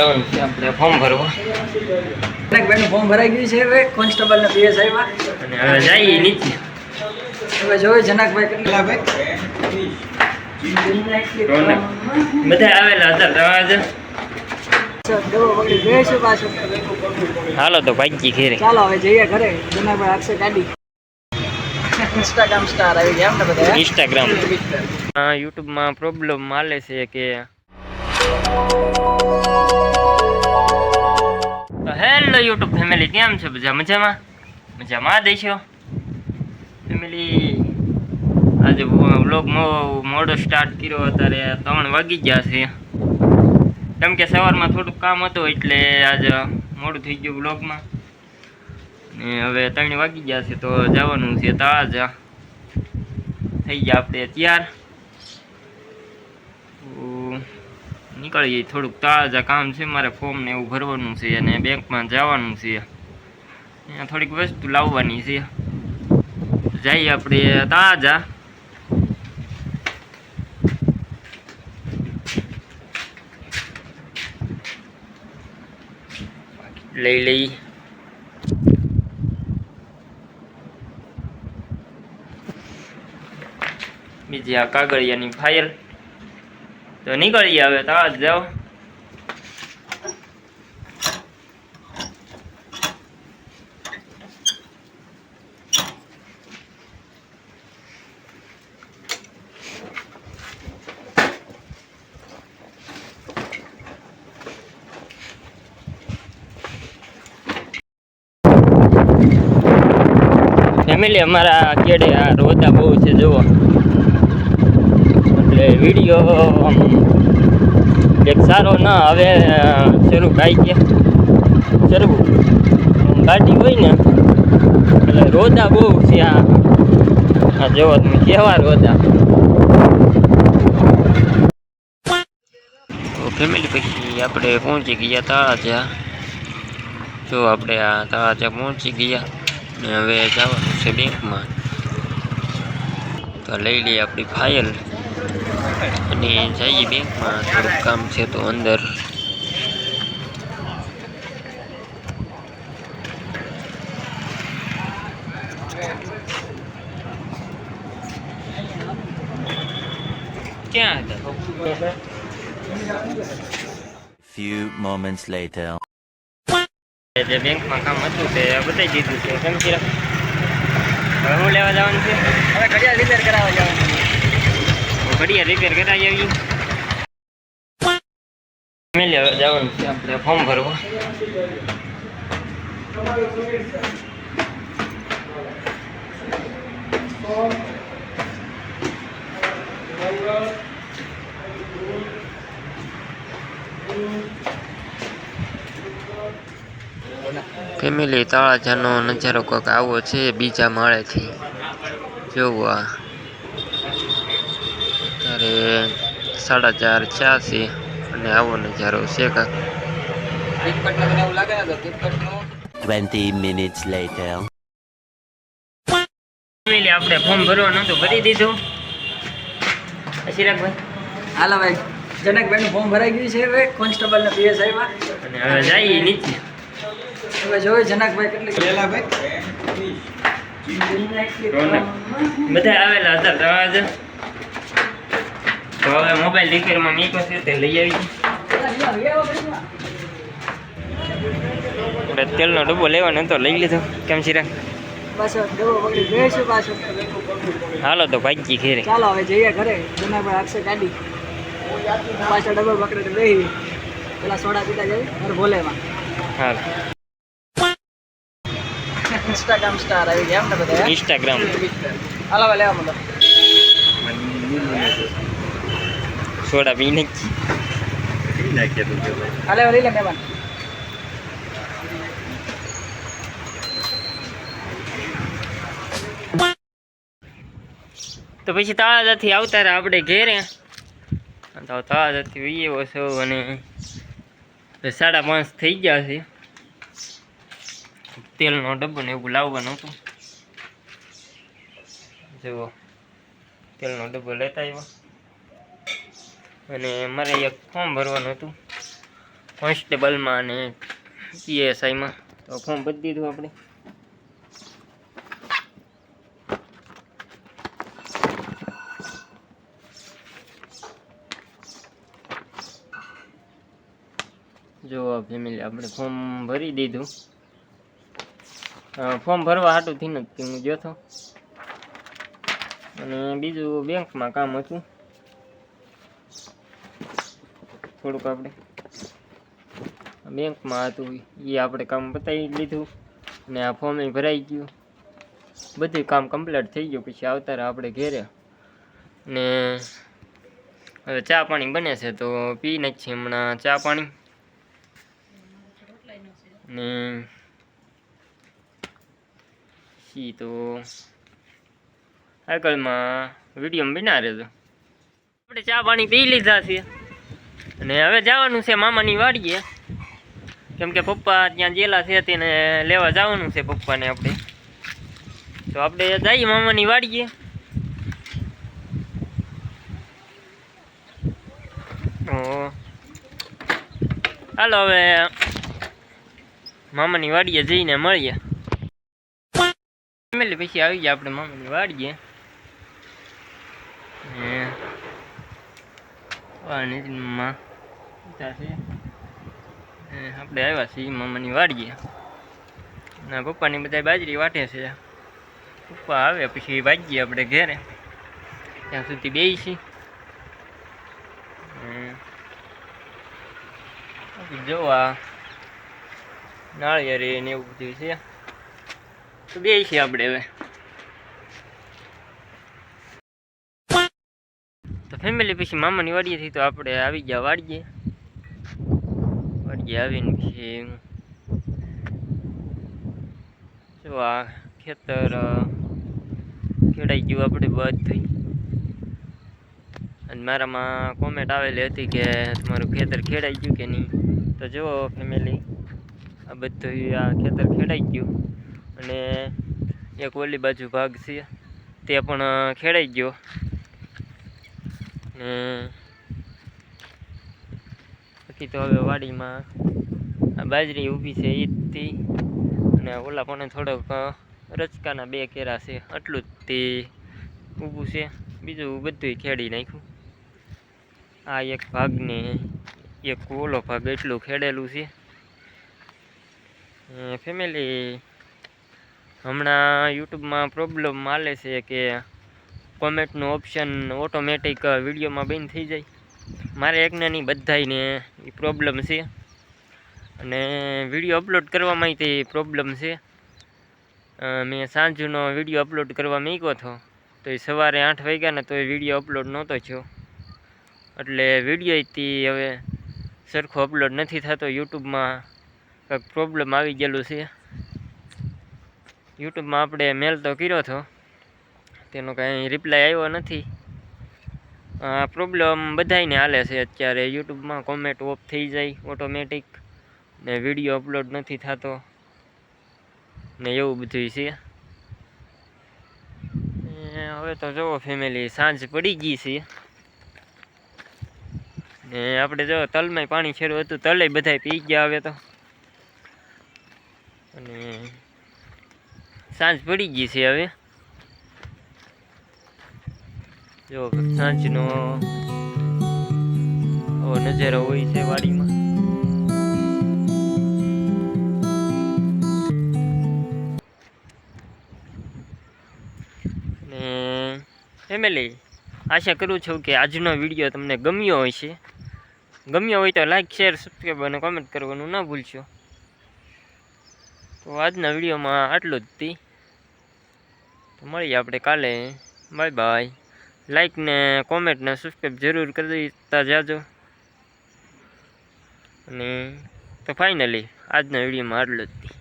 જવાનું છે આપણે ફોર્મ ભરવા. જનકભાઈનું ફોર્મ ભરાઈ ગયું છે હવે કોન્સ્ટેબલ ને પીએસઆઈમાં અને હવે જઈએ નીચે. હવે જોઈએ જનકભાઈ કેટલા ભાઈ બધા આવેલા હતા તો આજે ડબો પકડી ગઈ પાછું? હાલો તો ભાગી ઘેરે. ચાલો હવે જઈએ ઘરે. જનકભાઈ હાથસે ગાડી. ઇન્સ્ટાગ્રામ સ્ટાર આવી ગયા ને બધા? ઇન્સ્ટાગ્રામ યુટ્યુબમાં પ્રોબ્લેમ માલે છે કે તો હેલો યુટ્યુબ ફેમિલી, કેમ છે? બધા મજામાં? મજામાં દેશો ફેમિલી, આજે બ્લોગ મોડો સ્ટાર્ટ કર્યો અત્યારે ત્રણ વાગી ગયા છે. કેમ કે સવારમાં થોડુંક કામ હતું એટલે આજે મોડું થઈ ગયું બ્લોગમાં ને હવે ત્રણ વાગી ગયા છે તો જવાનું છે તાજા થઈ ગયા આપણે તૈયાર તો નીકળીએ થોડુંક તાજા કામ છે, મારે ફોર્મ ને એવું ભરવાનું છે અને બેંકમાં જવાનું છે. અહીંયા થોડીક વસ્તુ લાવવાની છે. જઈએ આપણે તાજા. લઈ લઈ. બીજી આ કાગળિયાની ફાઇલ તો નીકળીએ હવે તો આજ જાઓ. ફેમિલી અમારા કેડે આ રોતા બહુ છે જુઓ. એટલે વીડિયો એક સારો ના હવે શરૂ ગાઈ ગયા શરૂ. ગાડી હોય ને, એટલે રોદા બહુ છે આ. જોવો તમે કેવા રોદા ફેમિલી પછી આપણે પહોંચી ગયા તાળાજા જો આપણે આ તાળાજા પહોંચી ગયા, ને હવે જવાનું છે બેંકમાં તો લઈ લઈએ આપણી ફાઇલ અને જઈએ બેંકમાં થોડુંક કામ છે તો અંદર. ક્યાં હતા? Few moments later. જે બેંકમાં કામ હતું તે બતાવી દીધું છે. કેમ છે હવે હું લેવા જવાનું છે? હવે ઘડિયાળ રિપેર કરાવવા જવાનું ઘડિયા રિપેર કરાવી આવી. ફેમિલી હવે જવાનું આપણે ફોર્મ ભરવા. ફેમિલી તળાજાનો નજારો કોઈક આવો છે, બીજા માળેથી. જોવો આ. ત્યારે સાડા ચાર છ્યાસી અને આવો નજારો છે કાંક. ફ્લિપકાર્ટમાં મને એવું લાગે ને તો ફ્લિપકાર્ટનું 20 minutes later. ફેમિલી આપણે ફોર્મ ભરવાનું હતું ભરી દીધું. અશિરાકભાઈ હાલો ભાઈ. જનકભાઈનું ફોર્મ ભરાઈ ગયું છે હવે. કોન્સ્ટેબલ ને પીએસઆઈમાં અને હવે જઈએ નીચે. હવે જોયું જનકભાઈ કેટલી ગયેલા ભાઈ. બધા આવેલા હતા તો હવે મોબાઈલ રિપેરમાં મીકો છે તે લઈ આવી તેલનો ડબ્બો લેવાનો તો લઈ લીધો કેમ પકડી છે હાલો તો ભાગી ઘેરે ચાલો હવે જઈએ ઘરે જનકભાઈ હાથસે ગાડી પાછો ડબો પકડીને બેહી પેલા સોડા પીતા જાય ભોલેમાં હાલો ઇન્સ્ટાગ્રામ સ્ટાર આવી ગયા એમ ને બધા ઇન્સ્ટાગ્રામ હાલો લેવા મળો સોડા પી નાખી હાલે લઈ લે મહેમાન તો પછી તાજાથી આવતા રહ્યા આપણે ઘેરે. તો તળાજાથી વીએ છો અને સાડા પાંચ થઈ ગયા છે. તેલનો ડબ્બો ને એવું લાવવાનું હતું. જુઓ. તેલનો ડબ્બો લેતા આવ્યો. અને મારે એક ફોર્મ ભરવાનું હતું. કોન્સ્ટેબલમાં અને પીએસઆઈમાં તો ફોર્મ ભરી દીધું આપણે. જો ફેમિલી આપણે ફોર્મ ભરી દીધું. ફોર્મ ભરવા હાટું થઈને નથી હું ગયો અને બીજું બેંકમાં કામ હતું. થોડુંક આપણે બેંકમાં હતું એ આપણે કામ પતાવી લીધું. ને આ ફોર્મ ભરાઈ ગયું. બધું કામ કમ્પ્લીટ થઈ ગયું. પછી આવતારે આપણે ઘેરે. ને હવે ચા પાણી બને છે તો પી નાખીએ હમણાં ચા પાણી. ને સી તો આગળમાં વીડિયો બના રહેજો. આપણે ચા પાણી પી લીધા છે અને હવે જવાનું છે મામાની વાડીએ. કેમ કે પપ્પા ત્યાં જેલા છે તેને લેવા જવાનું છે પપ્પાને આપણે. તો આપણે જઈએ મામાની વાડીએ. હાલો હવે મામાની વાડીએ જઈને મળીએ. ફેમિલી પછી આવી ગયા આપણે મામાની વાડીએ. નીતિનમાં છે આપણે આવ્યા છીએ, મામાની વાડીએ. ના, પપ્પાની બધા બાજરી વાટે છે. પપ્પા આવે, પછી વાગીએ આપણે ઘેરે. ત્યાં સુધી બેસી જોવા નાળિયેરી ને એવું બધું છે. તો બે છીએ આપણે હવે. તો ફેમિલી પછી મામાની વાડીએથી તો આપણે આવી ગયા વાડીએ. આવીને પછી જો આ ખેતર ખેડાઈ ગયું આપણે બધું અને મારામાં કોમેન્ટ આવેલી હતી કે તમારું ખેતર ખેડાઈ ગયું કે નહીં? તો જુઓ ફેમિલી આ બધું આ ખેતર ખેડાઈ ગયું. અને એક ઓલી બાજુ ભાગ છે, તે પણ ખેડાઈ ગયો. ને બાકી તો હવે વાડીમાં બાજરી ઊભી છે ઈદથી અને ઓલા પણ થોડોક રચકાના બે કેરા છે, આટલું જ તે ઊભું છે. બીજું બધું ખેડી નાખ્યું. આ એક ભાગને, એક ઓલો ભાગ એટલું ખેડેલું છે. ફેમિલી હમણાં યુટ્યુબમાં પ્રોબ્લેમ માલે છે કે કોમેન્ટનું ઓપ્શન ઓટોમેટિક વિડીયોમાં બંધ થઈ જાય. મારે એકને નહીં બધાયને એ પ્રોબ્લેમ છે. અને વીડિયો અપલોડ કરવામાં તે પ્રોબ્લેમ છે. મેં સાંજનો વીડિયો અપલોડ કરવા મૂક્યો હતો. તો એ સવારે આઠ વાગ્યા ને તો એ વીડિયો અપલોડ નહોતો થયો. એટલે વીડિયો થી હવે સરખો અપલોડ નથી થતો. યુટ્યુબમાં કંઈક પ્રોબ્લેમ આવી ગયેલું છે. યુટ્યુબમાં આપણે મેલ તો કર્યો હતો. તેનો કાંઈ રિપ્લાય આવ્યો નથી. પ્રોબ્લેમ બધાયને હાલે છે અત્યારે. યુટ્યુબમાં કોમેન્ટ ઓફ થઈ જાય ઓટોમેટિક ને વીડિયો અપલોડ નથી થતો. ને એવું બધું છે. હવે તો જુઓ ફેમિલી સાંજ પડી ગઈ છે. ને આપણે જો તલમાં પાણી છેડ્યું હતું, તલે બધાય પી ગયા હવે તો. અને સાંજ પડી ગઈ છે હવે. જો સાંજનો નજારો હોય છે વાડીમાં. ને ફેમિલી આશા કરું છું કે આજનો વીડિયો તમને ગમ્યો છે ગમ્યો હોય તો લાઈક શેર સબસ્ક્રાઈબ અને કોમેન્ટ કરવાનું ના ભૂલશો. તો આજના વિડીયોમાં આટલું જ હતી મળીએ આપણે કાલે. બાય બાય લાઈક ને કોમેન્ટ ને સબસ્ક્રાઈબ જરૂર કરી દેતા જાજો. અને તો ફાઇનલી આજના વિડીયોમાં આટલું જ.